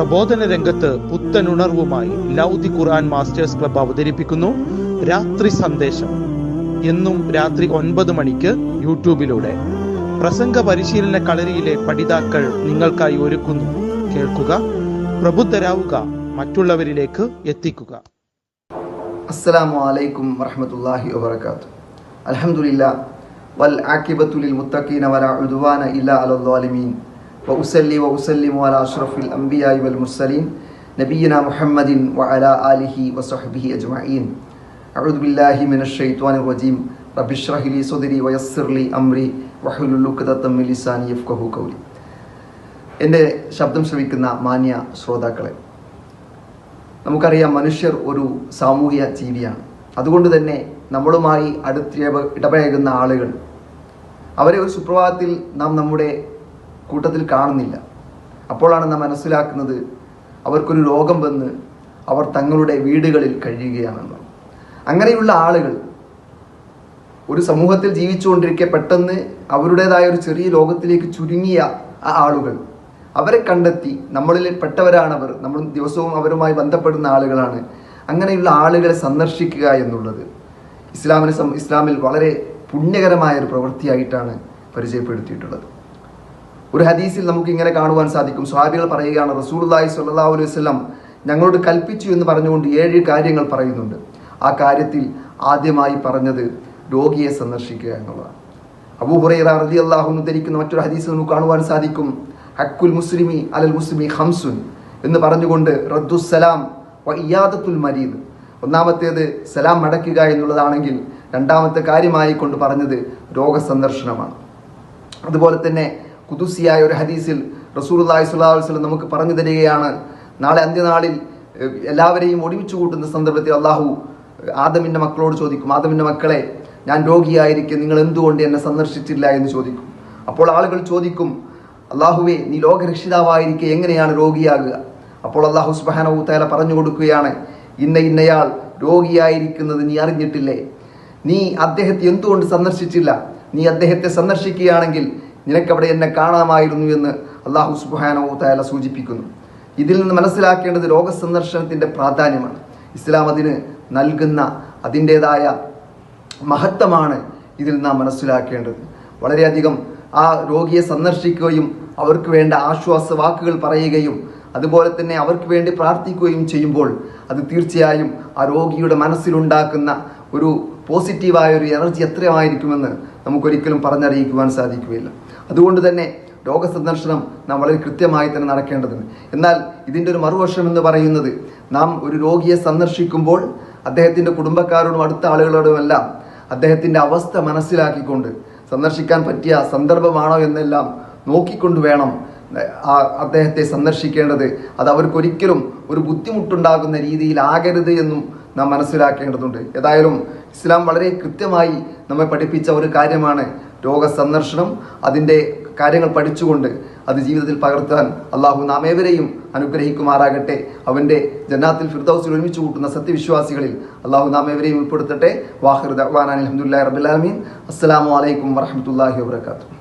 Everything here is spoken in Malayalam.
പ്രബോധന രംഗത്ത് പുത്തനുണർവുമായി ലൗദി ഖുർആൻ മാസ്റ്റേഴ്സ് ക്ലബ് അവതരിപ്പിക്കുന്നു രാത്രി സന്ദേശം. എന്നും രാത്രി ഒൻപത് മണിക്ക് യൂട്യൂബിലൂടെ. പ്രസംഗ പരിശീലന കളരിയിലെ പഠിതാക്കൾ നിങ്ങൾക്കായി ഒരുക്കുന്നു. കേൾക്കുക പ്രബുദ്ധരാവുക മറ്റുള്ളവരിലേക്ക് എത്തിക്കുക. അസ്സലാമു അലൈക്കും വറഹ്മത്തുള്ളാഹി വബറകാത്തു. അൽഹംദുലില്ലാ വൽ ആക്കിബത്തുലിൽ ലിൽ മുത്തഖീന വലാ ഉദ്വാന ഇല്ലാ അലൽ ളാലിമീൻ വഉസല്ലി വഉസല്ലിമു അലാ അഷ്റഫിൽ അംബിയാഇ വൽ മുർസലീൻ നബിയിന മുഹമ്മദിൻ വഅലാ ആലിഹി വസഹ്ബിഹി അജ്മഈൻ അഊദു ബില്ലാഹി മിനശ് ശൈത്വാനിർ റജീം റബ്ബി ഇശ്റഹ് ലി സദ്രി വയസ്സിർ ലി അംരി വഹ്ലുൽ ഉഖ്ദതം മിൻ ലിസാനി യഫ്ഖഹു ഖൗലി എന്റെ ശബ്ദം ശ്രവിക്കുന്ന മാന്യ ശ്രോതാക്കളെ നമുക്കറിയാം മനുഷ്യർ ഒരു സാമൂഹിക ജീവിയാണ്. അതുകൊണ്ട് തന്നെ നമ്മളുമായി അടുത്ത് ഇടപഴകുന്ന ആളുകൾ അവരെ ഒരു സുപ്രഭാതത്തിൽ നാം നമ്മുടെ കൂട്ടത്തിൽ കാണുന്നില്ല. അപ്പോഴാണ് നാം മനസ്സിലാക്കുന്നത് അവർക്കൊരു രോഗം വന്ന് അവർ തങ്ങളുടെ വീടുകളിൽ കഴിയുകയാണെന്ന്. അങ്ങനെയുള്ള ആളുകൾ ഒരു സമൂഹത്തിൽ ജീവിച്ചുകൊണ്ടിരിക്കെ പെട്ടെന്ന് അവരുടേതായ ഒരു ചെറിയ ലോകത്തിലേക്ക് ചുരുങ്ങിയ ആ ആളുകൾ അവരെ കണ്ടെത്തി നമ്മളിൽ അവർ നമ്മൾ ദിവസവും അവരുമായി ബന്ധപ്പെടുന്ന ആളുകളാണ്. അങ്ങനെയുള്ള ആളുകളെ സന്ദർശിക്കുക എന്നുള്ളത് ഇസ്ലാമിന് ഇസ്ലാമിൽ വളരെ പുണ്യകരമായ ഒരു പ്രവൃത്തിയായിട്ടാണ് പരിചയപ്പെടുത്തിയിട്ടുള്ളത്. ഒരു ഹദീസിൽ നമുക്ക് ഇങ്ങനെ കാണുവാൻ സാധിക്കും. സ്വാബികൾ പറയുകയാണ് റസൂലുള്ളാഹി സ്വല്ലല്ലാഹു അലൈഹി വസല്ലം ഞങ്ങളോട് കൽപ്പിച്ചു എന്ന് പറഞ്ഞുകൊണ്ട് ഏഴ് കാര്യങ്ങൾ പറയുന്നുണ്ട്. ആ കാര്യത്തിൽ ആദ്യമായി പറഞ്ഞത് രോഗിയെ സന്ദർശിക്കുക എന്നുള്ളതാണ്. അബൂഹുറൈറ റതി അൻഹു ധരിക്കുന്ന മറ്റൊരു ഹദീസ് നമുക്ക് കാണുവാൻ സാധിക്കും. ഹക്കുൽ മുസ്ലിമി അലൽ മുസ്ലിമി ഹംസുൻ എന്ന് പറഞ്ഞുകൊണ്ട് റദ്ദുസലാം വയ്യാദത്തുൽ മരീദ്. ഒന്നാമത്തേത് സലാം മടക്കുക എന്നുള്ളതാണെങ്കിൽ രണ്ടാമത്തെ കാര്യമായി കൊണ്ട് പറഞ്ഞത് രോഗസന്ദർശനമാണ്. അതുപോലെ തന്നെ കുതുസിയായ ഒരു ഹദീസിൽ അലൈഹി വസല്ലം നമുക്ക് പറഞ്ഞു തരികയാണ്. നാളെ അന്ത്യനാളിൽ എല്ലാവരെയും ഒരുമിച്ച് കൂട്ടുന്ന സന്ദർഭത്തിൽ അള്ളാഹു ആദമിന്റെ മക്കളോട് ചോദിക്കും ആദമിന്റെ മക്കളെ ഞാൻ രോഗിയായിരിക്കെ നിങ്ങൾ എന്തുകൊണ്ട് എന്നെ സന്ദർശിച്ചില്ല? എന്ന് ചോദിക്കും. അപ്പോൾ ആളുകൾ ചോദിക്കും അള്ളാഹുവെ നീ ലോകരക്ഷിതാവായിരിക്കെ എങ്ങനെയാണ് രോഗിയാകുക? അപ്പോൾ അള്ളാഹു സുബാനവു തല പറഞ്ഞു കൊടുക്കുകയാണ് ഇന്ന ഇന്നയാൾ രോഗിയായിരിക്കുന്നത് നീ അറിഞ്ഞിട്ടില്ലേ? നീ അദ്ദേഹത്തെ എന്തുകൊണ്ട് സന്ദർശിച്ചില്ല? നീ അദ്ദേഹത്തെ സന്ദർശിക്കുകയാണെങ്കിൽ നിനക്കവിടെ എന്നെ കാണാമായിരുന്നു എന്ന് അള്ളാഹു സുബാനോ തല സൂചിപ്പിക്കുന്നു. ഇതിൽ നിന്ന് മനസ്സിലാക്കേണ്ടത് രോഗസന്ദർശനത്തിന്റെ പ്രാധാന്യമാണ്. ഇസ്ലാം അതിന് നൽകുന്ന അതിന്റേതായ മഹത്വമാണ് ഇതിൽ നാം മനസ്സിലാക്കേണ്ടത്. വളരെയധികം ആ രോഗിയെ സന്ദർശിക്കുകയും അവർക്ക് വേണ്ട ആശ്വാസ വാക്കുകൾ പറയുകയും അതുപോലെ തന്നെ അവർക്ക് വേണ്ടി പ്രാർത്ഥിക്കുകയും ചെയ്യുമ്പോൾ അത് തീർച്ചയായും ആ രോഗിയുടെ മനസ്സിലുണ്ടാക്കുന്ന ഒരു പോസിറ്റീവായ ഒരു എനർജി എത്രയായിരിക്കുമെന്ന് നമുക്കൊരിക്കലും പറഞ്ഞറിയിക്കുവാൻ സാധിക്കുകയില്ല. അതുകൊണ്ട് തന്നെ രോഗ സന്ദർശനം നാം വളരെ കൃത്യമായി തന്നെ നടക്കേണ്ടതുണ്ട്. എന്നാൽ ഇതിന്റെ ഒരു മറുവശം എന്ന് പറയുന്നത് നാം ഒരു രോഗിയെ സന്ദർശിക്കുമ്പോൾ അദ്ദേഹത്തിന്റെ കുടുംബക്കാരോടും അടുത്ത ആളുകളോടുമെല്ലാം അദ്ദേഹത്തിന്റെ അവസ്ഥ മനസ്സിലാക്കിക്കൊണ്ട് സന്ദർശിക്കാൻ പറ്റിയ സന്ദർഭമാണോ എന്നെല്ലാം നോക്കിക്കൊണ്ട് വേണം ആ അദ്ദേഹത്തെ സന്ദർശിക്കേണ്ടത്. അത് അവർക്കൊരിക്കലും ഒരു ബുദ്ധിമുട്ടുണ്ടാകുന്ന രീതിയിലാകരുത് എന്നും നാം മനസ്സിലാക്കേണ്ടതുണ്ട്. ഏതായാലും ഇസ്ലാം വളരെ കൃത്യമായി നമ്മെ പഠിപ്പിച്ച ഒരു കാര്യമാണ് രോഗ സന്ദർശനം അതിന്റെ കാര്യങ്ങൾ പഠിച്ചുകൊണ്ട് അത് ജീവിതത്തിൽ പകർത്താൻ അള്ളാഹു നാം ഏവരെയും അനുഗ്രഹിക്കുമാറാകട്ടെ. അവന്റെ ജന്നാത്തിൽ ഫിർദൌസിൽ ഒരുമിച്ച് കൂട്ടുന്ന സത്യവിശ്വാസികളിൽ അള്ളാഹു നാം ഏവരെയും ഉൾപ്പെടുത്തട്ടെ. വാഹിർ ദഅ്വാനാൻ അലഹമുല്ലാ റബ്ബിൽ ആലമീൻ. അസ്സലാമു അലൈക്കും വറഹ്മത്തുള്ളാഹി വബറകാതുഹു.